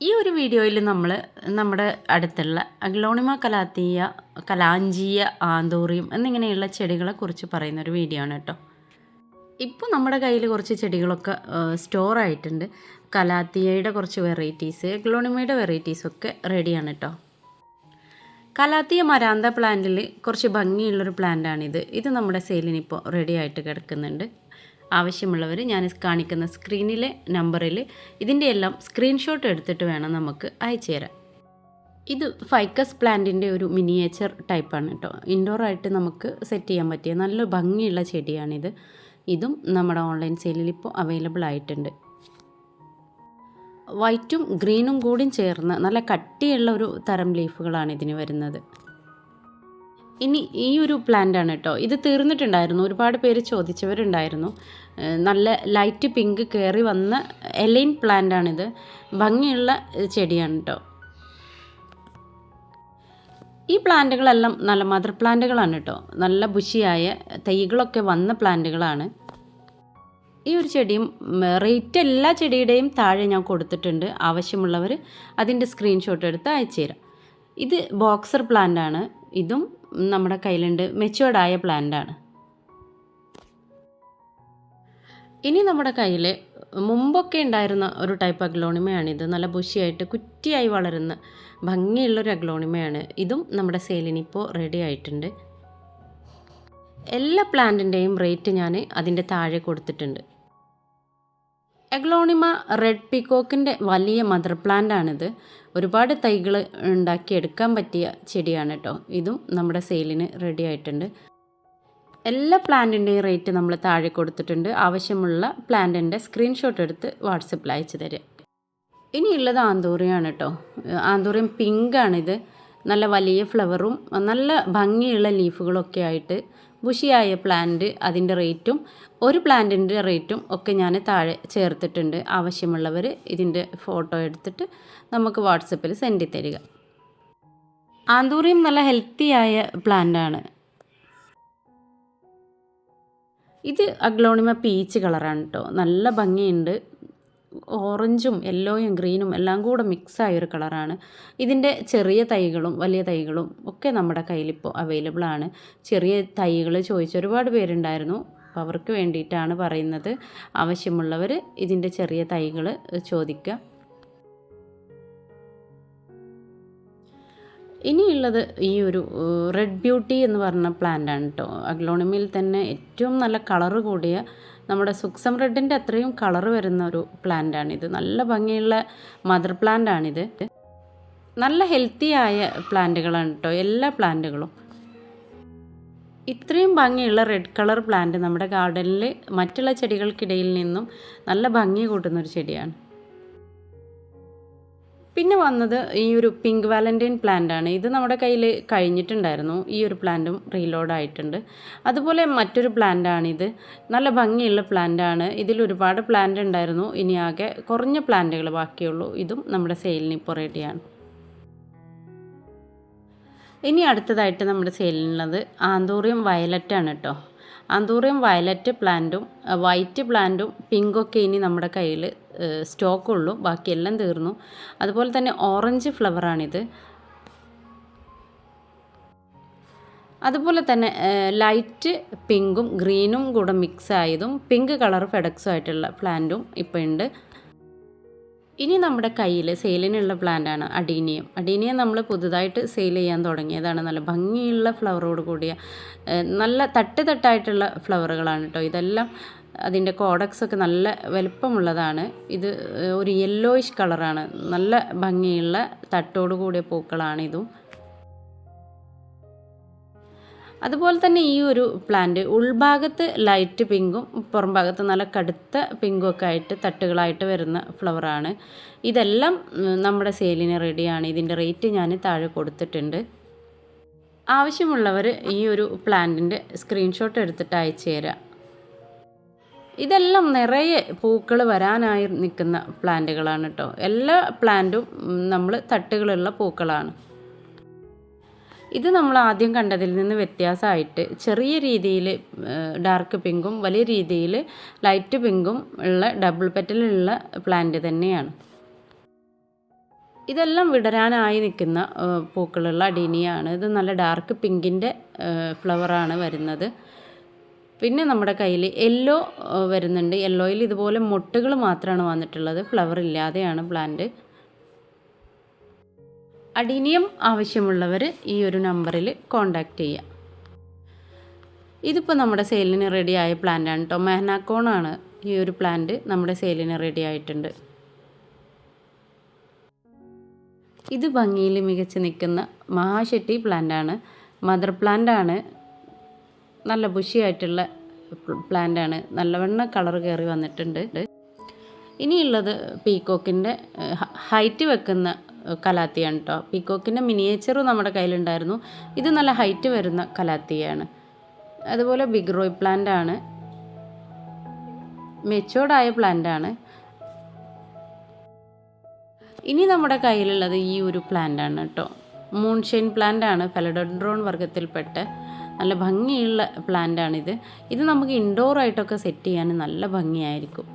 ഈ ഒരു വീഡിയോയിൽ നമ്മൾ നമ്മുടെ അടുത്തുള്ള അഗ്ലോണിമ കലാത്തീയ കലാഞ്ചീയ ആന്തൂറിയം എന്നിങ്ങനെയുള്ള ചെടികളെക്കുറിച്ച് പറയുന്ന ഒരു വീഡിയോ ആണ് കേട്ടോ. ഇപ്പോൾ നമ്മുടെ കയ്യിൽ കുറച്ച് ചെടികളൊക്കെ സ്റ്റോർ ആയിട്ടുണ്ട്. കലാത്തിയയുടെ കുറച്ച് വെറൈറ്റീസ് അഗ്ലോണിമയുടെ വെറൈറ്റീസൊക്കെ റെഡിയാണ് കേട്ടോ. കലാത്തിയ മരാന്ത പ്ലാന്റിൽ കുറച്ച് ഭംഗിയുള്ളൊരു പ്ലാന്റാണിത് ഇത് നമ്മുടെ സെയിലിനിപ്പോൾ റെഡി ആയിട്ട് കിടക്കുന്നുണ്ട്. ആവശ്യമുള്ളവർ ഞാൻ കാണിക്കുന്ന സ്ക്രീനിലെ നമ്പറിൽ ഇതിന്റെ എല്ലാം സ്ക്രീൻഷോട്ട് എടുത്തിട്ട് വേണം നമുക്ക് അയച്ചു തരാം ഇത് ഫൈക്കസ് പ്ലാന്റിന്റെ ഒരു മിനിയേച്ചർ ടൈപ്പാണ് കേട്ടോ. ഇൻഡോറായിട്ട് നമുക്ക് സെറ്റ് ചെയ്യാൻ പറ്റിയ നല്ല ഭംഗിയുള്ള ചെടിയാണിത്. ഇതും നമ്മുടെ ഓൺലൈൻ സെയിലിൽ ഇപ്പോൾ അവൈലബിൾ ആയിട്ടുണ്ട്. വൈറ്റും ഗ്രീനും കൂടിയും ചേർന്ന് നല്ല കട്ടിയുള്ള ഒരു തരം ലീഫുകളാണ് ഇതിന് വരുന്നത്. ഇനി ഈ ഒരു പ്ലാന്റ് ആണ് കേട്ടോ ഇത് തീർന്നിട്ടുണ്ടായിരുന്നു. ഒരുപാട് പേര് ചോദിച്ചവരുണ്ടായിരുന്നു. നല്ല ലൈറ്റ് പിങ്ക് കയറി വന്ന എലൈൻ പ്ലാന്റ് ആണിത്. ഭംഗിയുള്ള ചെടിയാണ് കേട്ടോ ഈ പ്ലാന്റുകളെല്ലാം നല്ല മദർ പ്ലാന്റുകളാണ് കേട്ടോ നല്ല ബുഷിയായ തൈകളൊക്കെ വന്ന പ്ലാന്റുകളാണ് ഈ ഒരു ചെടിയും റേറ്റ് എല്ലാ ചെടിയുടെയും താഴെ ഞാൻ കൊടുത്തിട്ടുണ്ട്. ആവശ്യമുള്ളവർ അതിന്റെ സ്ക്രീൻഷോട്ട് എടുത്ത് അയച്ചു തരാം ഇത് ബോക്സർ പ്ലാന്റ് ആണ്. ഇതും നമ്മുടെ കയ്യിലുണ്ട്. മെച്ചുവേർഡായ പ്ലാന്റ് ആണ്. ഇനി നമ്മുടെ കയ്യിൽ മുമ്പൊക്കെ ഉണ്ടായിരുന്ന ഒരു ടൈപ്പ് അഗ്ലോണിമയാണിത് നല്ല ബുഷിയായിട്ട് കുറ്റിയായി വളരുന്ന ഭംഗിയുള്ളൊരു അഗ്ലോണിമയാണ് ഇതും നമ്മുടെ സെയിലിനിപ്പോൾ റെഡി ആയിട്ടുണ്ട്. എല്ലാ പ്ലാന്റിന്റെയും റേറ്റ് ഞാൻ അതിന്റെ താഴെ കൊടുത്തിട്ടുണ്ട്. എഗ്ലോണിമ റെഡ് പിക്കോക്കിന്റെ വലിയ മദർ പ്ലാന്റ് ആണിത് ഒരുപാട് തൈകൾ ഉണ്ടാക്കിയെടുക്കാൻ പറ്റിയ ചെടിയാണ് കേട്ടോ ഇതും നമ്മുടെ സെയിലിന് റെഡി ആയിട്ടുണ്ട്. എല്ലാ പ്ലാന്റിന്റെയും റേറ്റ് നമ്മൾ താഴെ കൊടുത്തിട്ടുണ്ട്. ആവശ്യമുള്ള പ്ലാന്റിന്റെ സ്ക്രീൻഷോട്ട് എടുത്ത് വാട്സപ്പിൽ അയച്ചു തരും. ഇനിയുള്ളത് ആന്തൂറിയാണ് കേട്ടോ ആന്തൂറിയം പിങ്കാണിത്. നല്ല വലിയ ഫ്ലവറും നല്ല ഭംഗിയുള്ള ലീഫുകളൊക്കെ ആയിട്ട് ബുഷിയായ പ്ലാന്റ് അതിന്റെ റേറ്റും ഒരു പ്ലാന്റിന്റെ റേറ്റും ഒക്കെ ഞാൻ താഴെ ചേർത്തിട്ടുണ്ട്. ആവശ്യമുള്ളവർ ഇതിന്റെ ഫോട്ടോ എടുത്തിട്ട് നമുക്ക് വാട്സപ്പിൽ സെൻഡ് തരിക ആന്തൂറിയം നല്ല ഹെൽത്തിയായ പ്ലാന്റാണ് ഇത് അഗ്ലോണിമ പീച്ച് കളറാണ് കേട്ടോ നല്ല ഭംഗിയുണ്ട്. ഓറഞ്ചും യെല്ലോയും ഗ്രീനും എല്ലാം കൂടെ മിക്സായ ഒരു കളറാണ്. ഇതിന്റെ ചെറിയ തൈകളും വലിയ തൈകളും ഒക്കെ നമ്മുടെ കയ്യിലിപ്പോൾ അവൈലബിൾ ആണ്. ചെറിയ തൈകൾ ചോദിച്ച ഒരുപാട് പേരുണ്ടായിരുന്നു. അപ്പോൾ അവർക്ക് വേണ്ടിയിട്ടാണ് പറയുന്നത്. ആവശ്യമുള്ളവർ ഇതിന്റെ ചെറിയ തൈകൾ ചോദിക്കുക ഇനിയുള്ളത് ഈ ഒരു റെഡ് ബ്യൂട്ടി എന്ന് പറഞ്ഞ പ്ലാന്റ് ആണ് കേട്ടോ അഗ്ലോണിമയിൽ തന്നെ ഏറ്റവും നല്ല കളറ് കൂടിയ നമ്മുടെ സുക്സം റെഡിന്റെ അത്രയും കളർ വരുന്ന ഒരു പ്ലാന്റ് ആണിത്. നല്ല ഭംഗിയുള്ള മദർ പ്ലാന്റ് ആണിത്. നല്ല ഹെൽത്തി ആയ പ്ലാന്റുകളാണ് കേട്ടോ എല്ലാ പ്ലാന്റുകളും ഇത്രയും ഭംഗിയുള്ള റെഡ് കളർ പ്ലാന്റ് നമ്മുടെ ഗാർഡനിൽ മറ്റുള്ള ചെടികൾക്കിടയിൽ നിന്നും നല്ല ഭംഗി കൂട്ടുന്ന ഒരു ചെടിയാണ്. പിന്നെ വന്നത് ഈ ഒരു പിങ്ക് വാലന്റൈൻ പ്ലാന്റ് ആണ്. ഇത് നമ്മുടെ കയ്യിൽ കഴിഞ്ഞിട്ടുണ്ടായിരുന്നു. ഈ ഒരു പ്ലാന്റും റീലോഡ് ആയിട്ടുണ്ട്. അതുപോലെ മറ്റൊരു പ്ലാന്റ് ഇത്. നല്ല ഭംഗിയുള്ള പ്ലാന്റ് ആണ്. ഇതിൽ ഒരുപാട് പ്ലാന്റ് ഉണ്ടായിരുന്നു. ഇനി ആകെ കുറഞ്ഞ പ്ലാന്റുകൾ ബാക്കിയുള്ളൂ. ഇതും നമ്മുടെ സെയിലിന് ഇപ്പോൾ റെഡിയാണ് ഇനി അടുത്തതായിട്ട് നമ്മുടെ സെയിലിനുള്ളത് ആന്തൂറിയം വയലറ്റ് ആണ് കേട്ടോ ആന്തൂറിയം വയലറ്റ് പ്ലാന്റും വൈറ്റ് പ്ലാന്റും പിങ്കൊക്കെ ഇനി നമ്മുടെ കയ്യിൽ സ്റ്റോക്കുള്ളൂ. ബാക്കിയെല്ലാം തീർന്നു. അതുപോലെ തന്നെ ഓറഞ്ച് ഫ്ലവറാണിത്. അതുപോലെ തന്നെ ലൈറ്റ് പിങ്കും ഗ്രീനും കൂടെ മിക്സ് ആയതും പിങ്ക് കളർ ഫെഡക്സും ആയിട്ടുള്ള പ്ലാന്റും ഇപ്പോൾ ഉണ്ട് ഇനി നമ്മുടെ കയ്യിൽ സെയിലിനുള്ള പ്ലാന്റാണ് അഡീനിയം. അഡീനിയം നമ്മൾ പുതുതായിട്ട് സെയിൽ ചെയ്യാൻ തുടങ്ങിയതാണ്. നല്ല ഭംഗിയുള്ള ഫ്ലവറോട് കൂടിയ നല്ല തട്ട് തട്ടായിട്ടുള്ള ഫ്ലവറുകളാണ് കേട്ടോ ഇതെല്ലാം അതിന്റെ കോഡക്സൊക്കെ നല്ല വലുപ്പമുള്ളതാണ്. ഇത് ഒരു യെല്ലോയിഷ് കളറാണ്. നല്ല ഭംഗിയുള്ള തട്ടോടു കൂടിയ പൂക്കളാണ് ഇതും. അതുപോലെ തന്നെ ഈ ഒരു പ്ലാന്റ് ഉൾഭാഗത്ത് ലൈറ്റ് പിങ്കും പുറം ഭാഗത്ത് നല്ല കടുത്ത പിങ്കും ഒക്കെ ആയിട്ട് തട്ടുകളായിട്ട് വരുന്ന ഫ്ലവറാണ് ഇതെല്ലാം നമ്മുടെ സെയിലിന് റെഡിയാണ് ഇതിന്റെ റേറ്റ് ഞാൻ താഴെ കൊടുത്തിട്ടുണ്ട്. ആവശ്യമുള്ളവർ ഈ ഒരു പ്ലാന്റിന്റെ സ്ക്രീൻഷോട്ട് എടുത്തിട്ട് അയച്ചു തരാം. ഇതെല്ലാം നിറയെ പൂക്കൾ വരാനായി നിൽക്കുന്ന പ്ലാന്റുകളാണ് കേട്ടോ എല്ലാ പ്ലാന്റും നമ്മൾ തട്ടുകളുള്ള പൂക്കളാണ്. ഇത് നമ്മൾ ആദ്യം കണ്ടതിൽ നിന്ന് വ്യത്യാസമായിട്ട് ചെറിയ രീതിയിൽ ഡാർക്ക് പിങ്കും വലിയ രീതിയിൽ ലൈറ്റ് പിങ്കും ഉള്ള ഡബിൾ പെറ്റലുള്ള പ്ലാന്റ് തന്നെയാണ്. ഇതെല്ലാം വിടരാനായി നിൽക്കുന്ന പൂക്കളുള്ള അടീനിയാണ്. ഇത് നല്ല ഡാർക്ക് പിങ്കിന്റെ ഫ്ലവറാണ് വരുന്നത്. പിന്നെ നമ്മുടെ കയ്യിൽ യെല്ലോ വരുന്നുണ്ട്. യെല്ലോയിൽ ഇതുപോലെ മൊട്ടുകൾ മാത്രമാണ് വന്നിട്ടുള്ളത്. ഫ്ലവർ ഇല്ലാതെയാണ് പ്ലാന്റ് അടിനിയം ആവശ്യമുള്ളവർ ഈ ഒരു നമ്പറിൽ കോണ്ടാക്ട് ചെയ്യാം. ഇതിപ്പോൾ നമ്മുടെ സെയിലിന് റെഡിയായ പ്ലാന്റാണ് കേട്ടോ മെഹനാക്കോണാണ് ഈ ഒരു പ്ലാന്റ് നമ്മുടെ സെയിലിന് റെഡി ആയിട്ടുണ്ട്. ഇത് ഭംഗിയിൽ മികച്ച് നിൽക്കുന്ന മഹാശെട്ടി പ്ലാന്റാണ് മദർ പ്ലാന്റാണ് നല്ല ബുഷിയായിട്ടുള്ള പ്ലാന്റാണ് നല്ലവണ്ണം കളർ കയറി വന്നിട്ടുണ്ട്. ഇനിയുള്ളത് പീക്കോക്കിന്റെ ഹൈറ്റ് വെക്കുന്ന കലാത്തിയാണ് കേട്ടോ പീക്കോക്കിന്റെ മിനിയേച്ചറും നമ്മുടെ കയ്യിലുണ്ടായിരുന്നു. ഇത് നല്ല ഹൈറ്റ് വരുന്ന കലാത്തിയാണ്. അതുപോലെ ബിഗ് റോയ് പ്ലാന്റ് ആണ്. മെച്ചോർഡായ പ്ലാന്റ് ആണ്. ഇനി നമ്മുടെ കയ്യിലുള്ളത് ഈ ഒരു പ്ലാന്റ് ആണ് കേട്ടോ മൂൺഷെയിൻ പ്ലാന്റ് ആണ്. ഫെലഡോഡ്രോൺ വർഗത്തിൽപ്പെട്ട നല്ല ഭംഗിയുള്ള പ്ലാന്റ് ആണിത് ഇത് നമുക്ക് ഇൻഡോർ ആയിട്ടൊക്കെ സെറ്റ് ചെയ്യാൻ നല്ല ഭംഗിയായിരിക്കും.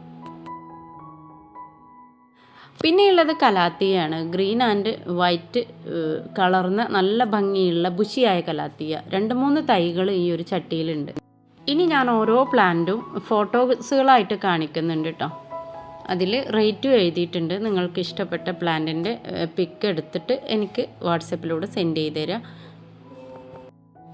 പിന്നെയുള്ളത് കലാത്തിയാണ്. ഗ്രീൻ ആൻഡ് വൈറ്റ് കളർന്ന നല്ല ഭംഗിയുള്ള ബുഷിയായ കലാത്തിയ. രണ്ട് മൂന്ന് തൈകൾ ഈ ഒരു ചട്ടിയിലുണ്ട്. ഇനി ഞാൻ ഓരോ പ്ലാന്റും ഫോട്ടോസുകളായിട്ട് കാണിക്കുന്നുണ്ട് കേട്ടോ അതിൽ റേറ്റും എഴുതിയിട്ടുണ്ട്. നിങ്ങൾക്ക് ഇഷ്ടപ്പെട്ട പ്ലാന്റിന്റെ പിക്ക് എടുത്തിട്ട് എനിക്ക് വാട്സപ്പിലൂടെ സെൻഡ് ചെയ്ത് തരാം.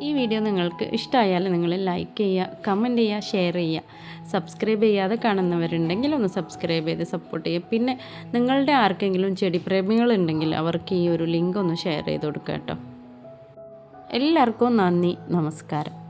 ഈ വീഡിയോ നിങ്ങൾക്ക് ഇഷ്ടമായാൽ നിങ്ങൾ ലൈക്ക് ചെയ്യുക കമന്റ് ചെയ്യുക ഷെയർ ചെയ്യുക. സബ്സ്ക്രൈബ് ചെയ്യാതെ കാണുന്നവരുണ്ടെങ്കിൽ ഒന്ന് സബ്സ്ക്രൈബ് ചെയ്ത് സപ്പോർട്ട് ചെയ്യുക. പിന്നെ നിങ്ങളുടെ ആർക്കെങ്കിലും ചെടി പ്രേമികളുണ്ടെങ്കിൽ അവർക്ക് ഈ ഒരു ലിങ്ക് ഒന്ന് ഷെയർ ചെയ്ത് കൊടുക്കുക കേട്ടോ. എല്ലാവർക്കും നന്ദി നമസ്കാരം.